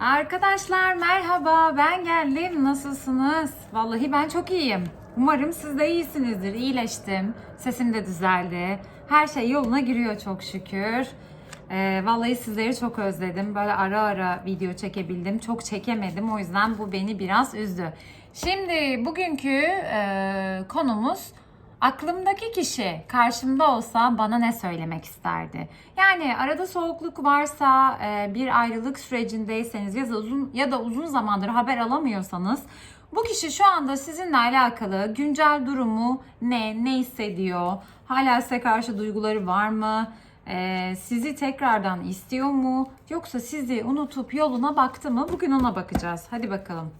Arkadaşlar merhaba ben geldim nasılsınız? Vallahi ben çok iyiyim. Umarım siz de iyisinizdir. İyileştim. Sesim de düzeldi. Her şey yoluna giriyor çok şükür. Ee, vallahi sizleri çok özledim. Böyle ara ara video çekebildim. Çok çekemedim. O yüzden bu beni biraz üzdü. Şimdi bugünkü e, konumuz Aklımdaki kişi karşımda olsa bana ne söylemek isterdi? Yani arada soğukluk varsa, e, bir ayrılık sürecindeyseniz ya da uzun ya da uzun zamandır haber alamıyorsanız bu kişi şu anda sizinle alakalı güncel durumu ne, ne hissediyor? Hala size karşı duyguları var mı? E, sizi tekrardan istiyor mu? Yoksa sizi unutup yoluna baktı mı? Bugün ona bakacağız. Hadi bakalım.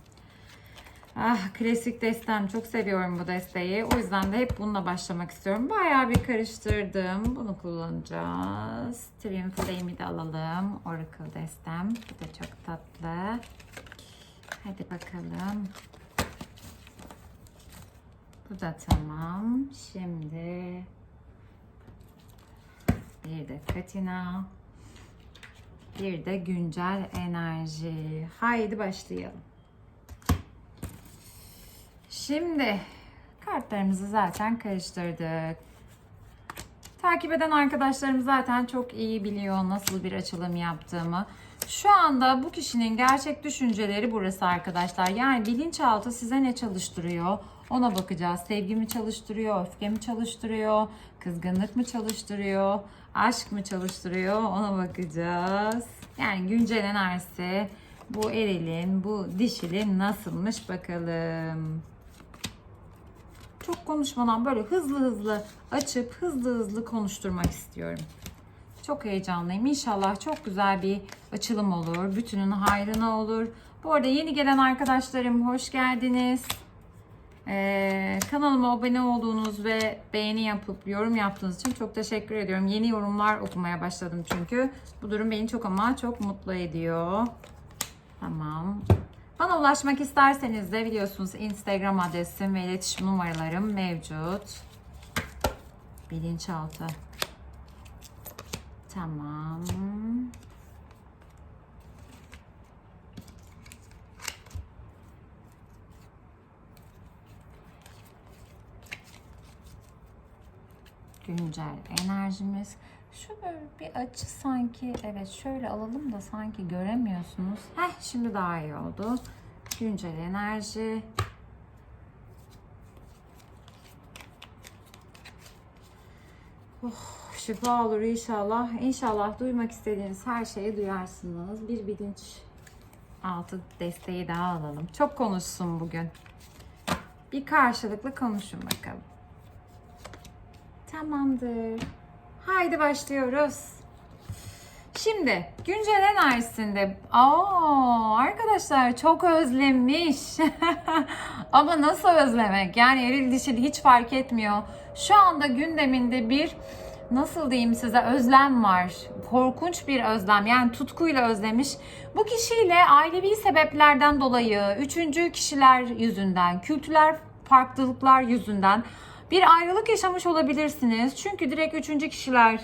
Ah klasik destem. Çok seviyorum bu desteği. O yüzden de hep bununla başlamak istiyorum. Bayağı bir karıştırdım. Bunu kullanacağız. Twin Flame'i de alalım. Oracle destem. Bu da çok tatlı. Hadi bakalım. Bu da tamam. Şimdi bir de Katina. Bir de güncel enerji. Haydi başlayalım. Şimdi kartlarımızı zaten karıştırdık. Takip eden arkadaşlarım zaten çok iyi biliyor nasıl bir açılım yaptığımı. Şu anda bu kişinin gerçek düşünceleri burası arkadaşlar. Yani bilinçaltı size ne çalıştırıyor? Ona bakacağız. Sevgi mi çalıştırıyor? Öfke mi çalıştırıyor? Kızgınlık mı çalıştırıyor? Aşk mı çalıştırıyor? Ona bakacağız. Yani güncel enerjisi bu erilin, bu dişilin nasılmış bakalım çok konuşmadan böyle hızlı hızlı açıp hızlı hızlı konuşturmak istiyorum. Çok heyecanlıyım. İnşallah çok güzel bir açılım olur. Bütünün hayrına olur. Bu arada yeni gelen arkadaşlarım hoş geldiniz. Ee, kanalıma abone olduğunuz ve beğeni yapıp yorum yaptığınız için çok teşekkür ediyorum. Yeni yorumlar okumaya başladım çünkü. Bu durum beni çok ama çok mutlu ediyor. Tamam. Bana ulaşmak isterseniz de biliyorsunuz Instagram adresim ve iletişim numaralarım mevcut. Bilinçaltı. Tamam. Güncel enerjimiz. Şu böyle bir açı sanki evet şöyle alalım da sanki göremiyorsunuz. Heh şimdi daha iyi oldu. Güncel enerji. Oh, şifa olur inşallah. İnşallah duymak istediğiniz her şeyi duyarsınız. Bir bilinç altı desteği daha alalım. Çok konuşsun bugün. Bir karşılıklı konuşun bakalım. Tamamdır. Haydi başlıyoruz. Şimdi güncel enerjisinde aa arkadaşlar çok özlemiş. Ama nasıl özlemek? Yani eril dişil hiç fark etmiyor. Şu anda gündeminde bir nasıl diyeyim size özlem var. Korkunç bir özlem. Yani tutkuyla özlemiş. Bu kişiyle ailevi sebeplerden dolayı, üçüncü kişiler yüzünden, kültürel farklılıklar yüzünden bir ayrılık yaşamış olabilirsiniz. Çünkü direkt üçüncü kişiler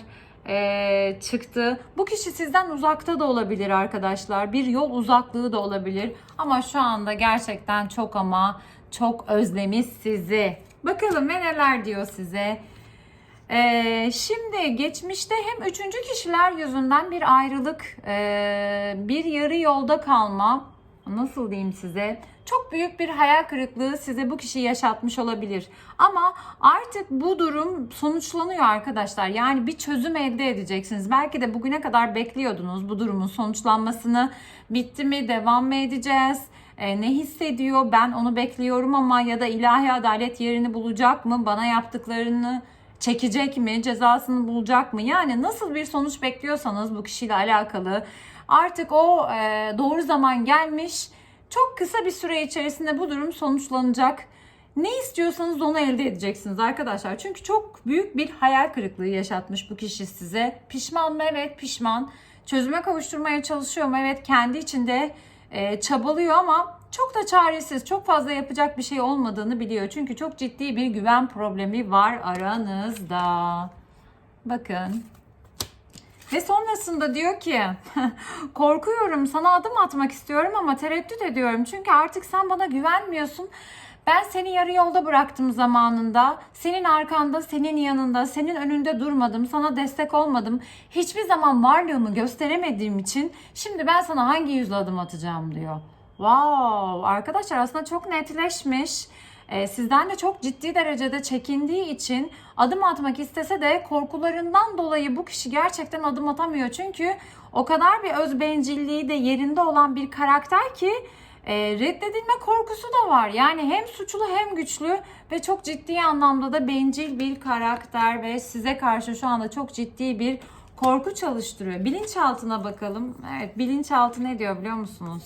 e, çıktı. Bu kişi sizden uzakta da olabilir arkadaşlar. Bir yol uzaklığı da olabilir. Ama şu anda gerçekten çok ama çok özlemiş sizi. Bakalım ve neler diyor size. Ee, şimdi geçmişte hem üçüncü kişiler yüzünden bir ayrılık, e, bir yarı yolda kalma, nasıl diyeyim size, çok büyük bir hayal kırıklığı size bu kişi yaşatmış olabilir. Ama artık bu durum sonuçlanıyor arkadaşlar. Yani bir çözüm elde edeceksiniz. Belki de bugüne kadar bekliyordunuz bu durumun sonuçlanmasını. Bitti mi, devam mı edeceğiz? E, ne hissediyor? Ben onu bekliyorum ama ya da ilahi adalet yerini bulacak mı? Bana yaptıklarını çekecek mi? Cezasını bulacak mı? Yani nasıl bir sonuç bekliyorsanız bu kişiyle alakalı artık o e, doğru zaman gelmiş. Çok kısa bir süre içerisinde bu durum sonuçlanacak. Ne istiyorsanız onu elde edeceksiniz arkadaşlar. Çünkü çok büyük bir hayal kırıklığı yaşatmış bu kişi size. Pişman mı? Evet pişman. Çözüme kavuşturmaya çalışıyor mu? Evet kendi içinde e, çabalıyor ama çok da çaresiz. Çok fazla yapacak bir şey olmadığını biliyor. Çünkü çok ciddi bir güven problemi var aranızda. Bakın. Ve sonrasında diyor ki korkuyorum sana adım atmak istiyorum ama tereddüt ediyorum. Çünkü artık sen bana güvenmiyorsun. Ben seni yarı yolda bıraktım zamanında. Senin arkanda, senin yanında, senin önünde durmadım. Sana destek olmadım. Hiçbir zaman varlığımı gösteremediğim için şimdi ben sana hangi yüzle adım atacağım diyor. Wow! Arkadaşlar aslında çok netleşmiş. Ee, sizden de çok ciddi derecede çekindiği için adım atmak istese de korkularından dolayı bu kişi gerçekten adım atamıyor. Çünkü o kadar bir öz bencilliği de yerinde olan bir karakter ki e, reddedilme korkusu da var. Yani hem suçlu hem güçlü ve çok ciddi anlamda da bencil bir karakter ve size karşı şu anda çok ciddi bir korku çalıştırıyor. Bilinçaltına bakalım. Evet bilinçaltı ne diyor biliyor musunuz?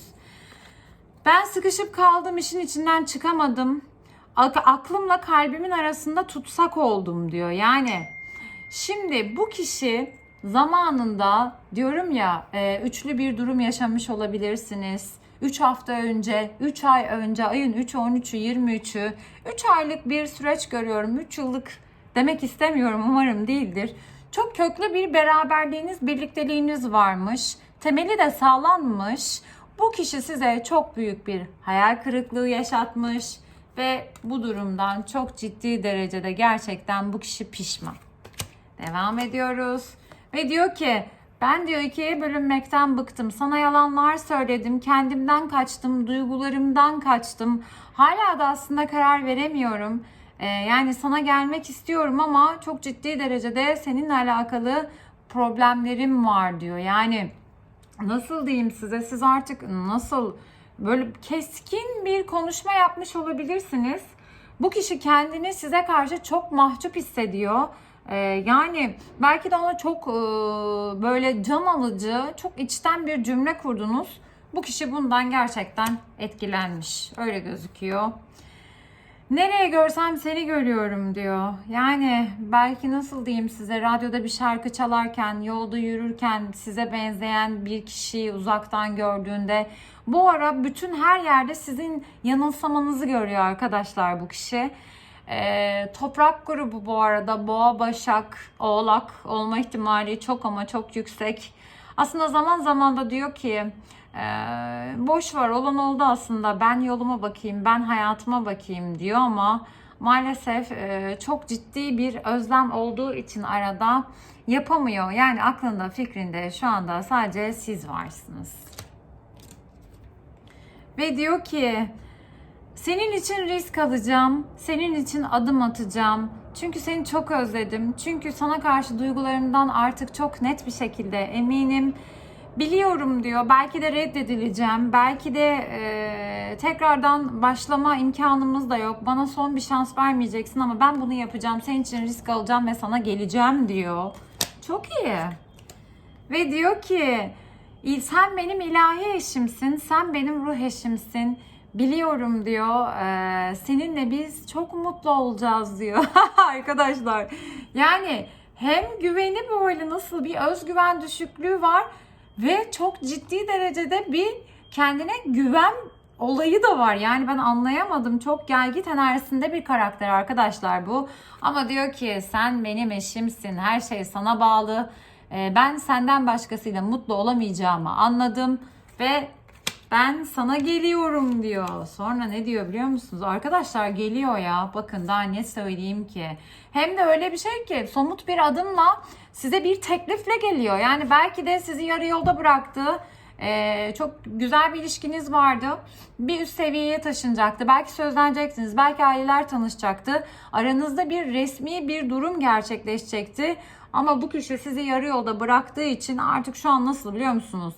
Ben sıkışıp kaldım işin içinden çıkamadım. Ak- aklımla kalbimin arasında tutsak oldum diyor. Yani şimdi bu kişi zamanında diyorum ya e, üçlü bir durum yaşamış olabilirsiniz. 3 hafta önce, 3 ay önce, ayın 3'ü, 13'ü, 23'ü, 3 aylık bir süreç görüyorum. 3 yıllık demek istemiyorum umarım değildir. Çok köklü bir beraberliğiniz, birlikteliğiniz varmış. Temeli de sağlanmış. Bu kişi size çok büyük bir hayal kırıklığı yaşatmış ve bu durumdan çok ciddi derecede gerçekten bu kişi pişman. Devam ediyoruz. Ve diyor ki ben diyor ikiye bölünmekten bıktım. Sana yalanlar söyledim. Kendimden kaçtım. Duygularımdan kaçtım. Hala da aslında karar veremiyorum. Ee, yani sana gelmek istiyorum ama çok ciddi derecede seninle alakalı problemlerim var diyor. Yani nasıl diyeyim size siz artık nasıl böyle keskin bir konuşma yapmış olabilirsiniz. Bu kişi kendini size karşı çok mahcup hissediyor. Ee, yani belki de ona çok e, böyle can alıcı, çok içten bir cümle kurdunuz. Bu kişi bundan gerçekten etkilenmiş. Öyle gözüküyor. Nereye görsem seni görüyorum diyor. Yani belki nasıl diyeyim size radyoda bir şarkı çalarken, yolda yürürken size benzeyen bir kişiyi uzaktan gördüğünde bu ara bütün her yerde sizin yanılsamanızı görüyor arkadaşlar bu kişi. Ee, toprak grubu bu arada boğa, başak, oğlak olma ihtimali çok ama çok yüksek. Aslında zaman zaman da diyor ki e, boş var olan oldu aslında ben yoluma bakayım ben hayatıma bakayım diyor ama maalesef e, çok ciddi bir özlem olduğu için arada yapamıyor. Yani aklında fikrinde şu anda sadece siz varsınız. Ve diyor ki senin için risk alacağım. Senin için adım atacağım. Çünkü seni çok özledim. Çünkü sana karşı duygularımdan artık çok net bir şekilde eminim. Biliyorum diyor. Belki de reddedileceğim. Belki de e, tekrardan başlama imkanımız da yok. Bana son bir şans vermeyeceksin ama ben bunu yapacağım. Senin için risk alacağım ve sana geleceğim diyor. Çok iyi. Ve diyor ki sen benim ilahi eşimsin, sen benim ruh eşimsin. Biliyorum diyor. Ee, seninle biz çok mutlu olacağız diyor. Arkadaşlar. Yani hem güveni böyle nasıl bir özgüven düşüklüğü var ve çok ciddi derecede bir kendine güven olayı da var. Yani ben anlayamadım. Çok gelgit enerjisinde bir karakter arkadaşlar bu. Ama diyor ki sen benim eşimsin. Her şey sana bağlı. Ee, ben senden başkasıyla mutlu olamayacağımı anladım ve ben sana geliyorum diyor. Sonra ne diyor biliyor musunuz? Arkadaşlar geliyor ya. Bakın daha ne söyleyeyim ki. Hem de öyle bir şey ki somut bir adımla size bir teklifle geliyor. Yani belki de sizi yarı yolda bıraktı. Ee, çok güzel bir ilişkiniz vardı. Bir üst seviyeye taşınacaktı. Belki sözleneceksiniz. Belki aileler tanışacaktı. Aranızda bir resmi bir durum gerçekleşecekti. Ama bu kişi sizi yarı yolda bıraktığı için artık şu an nasıl biliyor musunuz?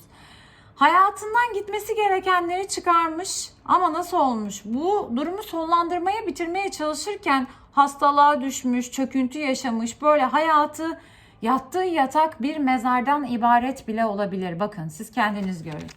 Hayatından gitmesi gerekenleri çıkarmış ama nasıl olmuş? Bu durumu sonlandırmaya, bitirmeye çalışırken hastalığa düşmüş, çöküntü yaşamış, böyle hayatı yattığı yatak bir mezardan ibaret bile olabilir. Bakın siz kendiniz görün.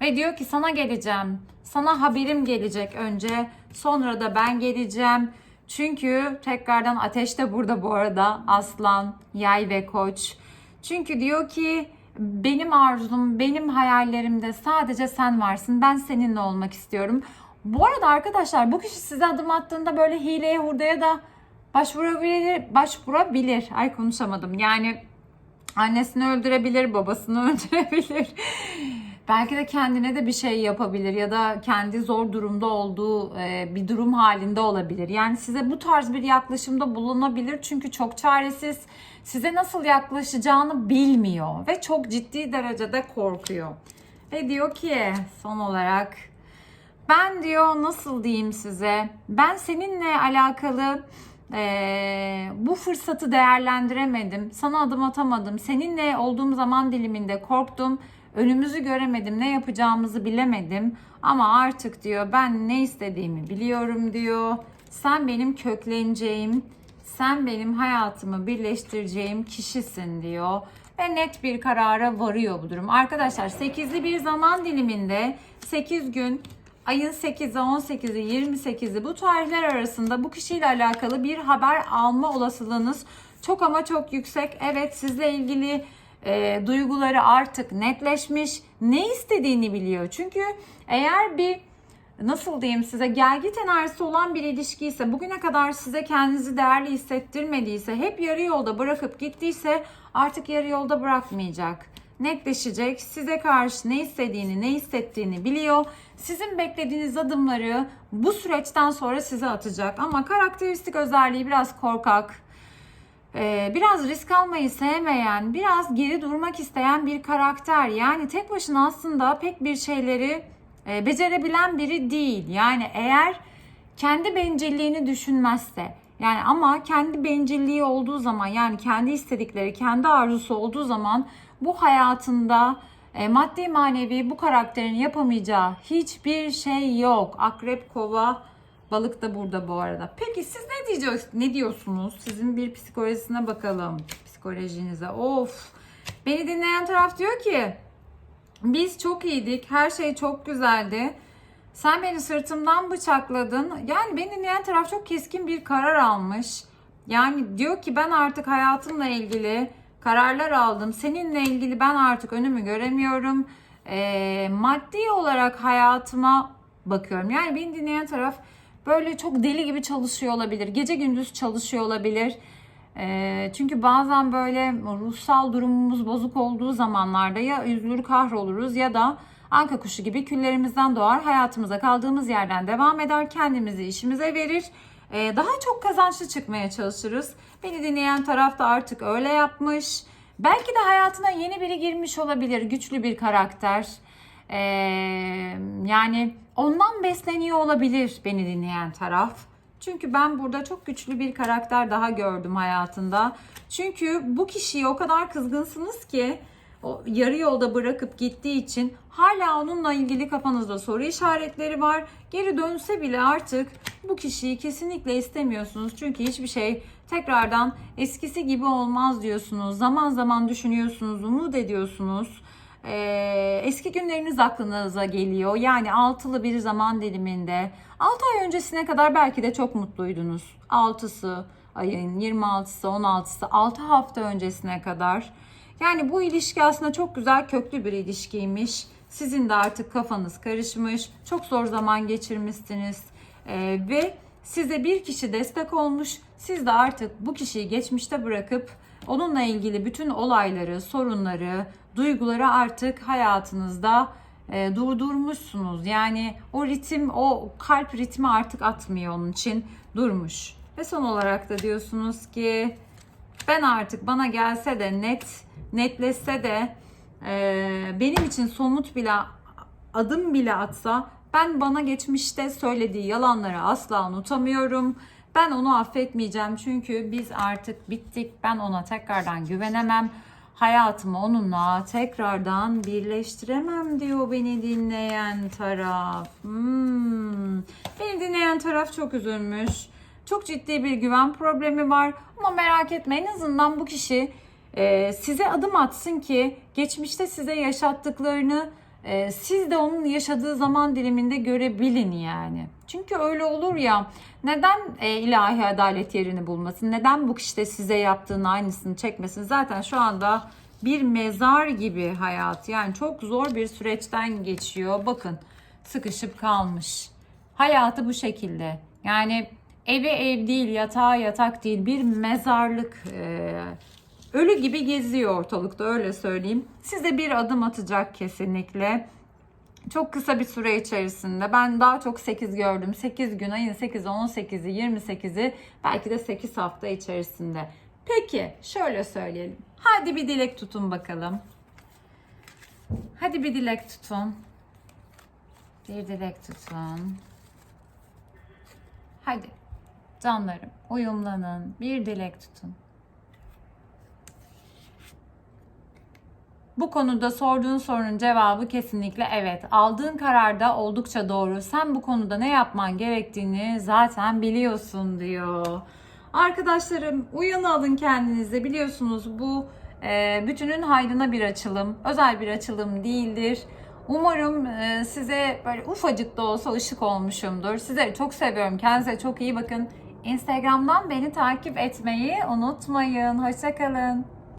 Ve diyor ki sana geleceğim. Sana haberim gelecek önce. Sonra da ben geleceğim. Çünkü tekrardan ateş de burada bu arada. Aslan, yay ve koç. Çünkü diyor ki benim arzum, benim hayallerimde sadece sen varsın. Ben seninle olmak istiyorum. Bu arada arkadaşlar bu kişi size adım attığında böyle hileye hurdaya da başvurabilir, başvurabilir. Ay konuşamadım. Yani Annesini öldürebilir, babasını öldürebilir. Belki de kendine de bir şey yapabilir ya da kendi zor durumda olduğu e, bir durum halinde olabilir. Yani size bu tarz bir yaklaşımda bulunabilir çünkü çok çaresiz. Size nasıl yaklaşacağını bilmiyor ve çok ciddi derecede korkuyor. Ve diyor ki son olarak ben diyor nasıl diyeyim size ben seninle alakalı eee, bu fırsatı değerlendiremedim. Sana adım atamadım. Seninle olduğum zaman diliminde korktum. Önümüzü göremedim. Ne yapacağımızı bilemedim. Ama artık diyor ben ne istediğimi biliyorum diyor. Sen benim kökleneceğim, sen benim hayatımı birleştireceğim kişisin diyor. Ve net bir karara varıyor bu durum. Arkadaşlar 8'li bir zaman diliminde 8 gün ayın 8'i, 18'i, 28'i bu tarihler arasında bu kişiyle alakalı bir haber alma olasılığınız çok ama çok yüksek. Evet sizle ilgili e, duyguları artık netleşmiş. Ne istediğini biliyor. Çünkü eğer bir nasıl diyeyim size gelgit enerjisi olan bir ilişki ise bugüne kadar size kendinizi değerli hissettirmediyse hep yarı yolda bırakıp gittiyse artık yarı yolda bırakmayacak. Netleşecek. Size karşı ne istediğini, ne hissettiğini biliyor. Sizin beklediğiniz adımları bu süreçten sonra size atacak. Ama karakteristik özelliği biraz korkak, ee, biraz risk almayı sevmeyen, biraz geri durmak isteyen bir karakter. Yani tek başına aslında pek bir şeyleri e, becerebilen biri değil. Yani eğer kendi bencilliğini düşünmezse, yani ama kendi bencilliği olduğu zaman, yani kendi istedikleri, kendi arzusu olduğu zaman bu hayatında e, maddi manevi bu karakterin yapamayacağı hiçbir şey yok. Akrep, kova, Balık da burada bu arada. Peki siz ne diyeceksiniz? Ne diyorsunuz? Sizin bir psikolojisine bakalım. Psikolojinize. Of. Beni dinleyen taraf diyor ki biz çok iyiydik. Her şey çok güzeldi. Sen beni sırtımdan bıçakladın. Yani beni dinleyen taraf çok keskin bir karar almış. Yani diyor ki ben artık hayatımla ilgili kararlar aldım. Seninle ilgili ben artık önümü göremiyorum. Ee, maddi olarak hayatıma bakıyorum. Yani beni dinleyen taraf böyle çok deli gibi çalışıyor olabilir. Gece gündüz çalışıyor olabilir. Ee, çünkü bazen böyle ruhsal durumumuz bozuk olduğu zamanlarda ya üzülür kahroluruz ya da anka kuşu gibi küllerimizden doğar. Hayatımıza kaldığımız yerden devam eder. Kendimizi işimize verir. Ee, daha çok kazançlı çıkmaya çalışırız. Beni dinleyen taraf da artık öyle yapmış. Belki de hayatına yeni biri girmiş olabilir. Güçlü bir karakter. Ee, yani ondan besleniyor olabilir beni dinleyen taraf. Çünkü ben burada çok güçlü bir karakter daha gördüm hayatında. Çünkü bu kişiyi o kadar kızgınsınız ki o yarı yolda bırakıp gittiği için hala onunla ilgili kafanızda soru işaretleri var. Geri dönse bile artık bu kişiyi kesinlikle istemiyorsunuz. Çünkü hiçbir şey tekrardan eskisi gibi olmaz diyorsunuz. Zaman zaman düşünüyorsunuz, umut ediyorsunuz. Ee, eski günleriniz aklınıza geliyor. Yani altılı bir zaman diliminde 6 ay öncesine kadar belki de çok mutluydunuz. 6'sı ayın 26'sı 16'sı 6 hafta öncesine kadar. Yani bu ilişki aslında çok güzel köklü bir ilişkiymiş. Sizin de artık kafanız karışmış. Çok zor zaman geçirmişsiniz. Ee, ve size bir kişi destek olmuş. Siz de artık bu kişiyi geçmişte bırakıp onunla ilgili bütün olayları, sorunları, duyguları artık hayatınızda e, durdurmuşsunuz. Yani o ritim, o kalp ritmi artık atmıyor onun için durmuş. Ve son olarak da diyorsunuz ki ben artık bana gelse de net, netleşse de e, benim için somut bile adım bile atsa ben bana geçmişte söylediği yalanları asla unutamıyorum. Ben onu affetmeyeceğim çünkü biz artık bittik. Ben ona tekrardan güvenemem. Hayatımı onunla tekrardan birleştiremem diyor beni dinleyen taraf. Hmm. Beni dinleyen taraf çok üzülmüş. Çok ciddi bir güven problemi var. Ama merak etme en azından bu kişi e, size adım atsın ki geçmişte size yaşattıklarını e, siz de onun yaşadığı zaman diliminde görebilin yani. Çünkü öyle olur ya neden e, ilahi adalet yerini bulmasın? Neden bu kişi de size yaptığının aynısını çekmesin? Zaten şu anda bir mezar gibi hayat. Yani çok zor bir süreçten geçiyor. Bakın sıkışıp kalmış. Hayatı bu şekilde. Yani evi ev değil, yatağı yatak değil. Bir mezarlık e, ölü gibi geziyor ortalıkta öyle söyleyeyim. Size bir adım atacak kesinlikle. Çok kısa bir süre içerisinde ben daha çok 8 gördüm. 8 gün ayın 8'i, 18'i, 28'i belki de 8 hafta içerisinde. Peki şöyle söyleyelim. Hadi bir dilek tutun bakalım. Hadi bir dilek tutun. Bir dilek tutun. Hadi canlarım uyumlanın. Bir dilek tutun. Bu konuda sorduğun sorunun cevabı kesinlikle evet. Aldığın karar da oldukça doğru. Sen bu konuda ne yapman gerektiğini zaten biliyorsun diyor. Arkadaşlarım uyanı alın kendinize. Biliyorsunuz bu e, bütünün hayrına bir açılım. Özel bir açılım değildir. Umarım e, size böyle ufacık da olsa ışık olmuşumdur. Sizleri çok seviyorum. Kendinize çok iyi bakın. Instagram'dan beni takip etmeyi unutmayın. Hoşçakalın.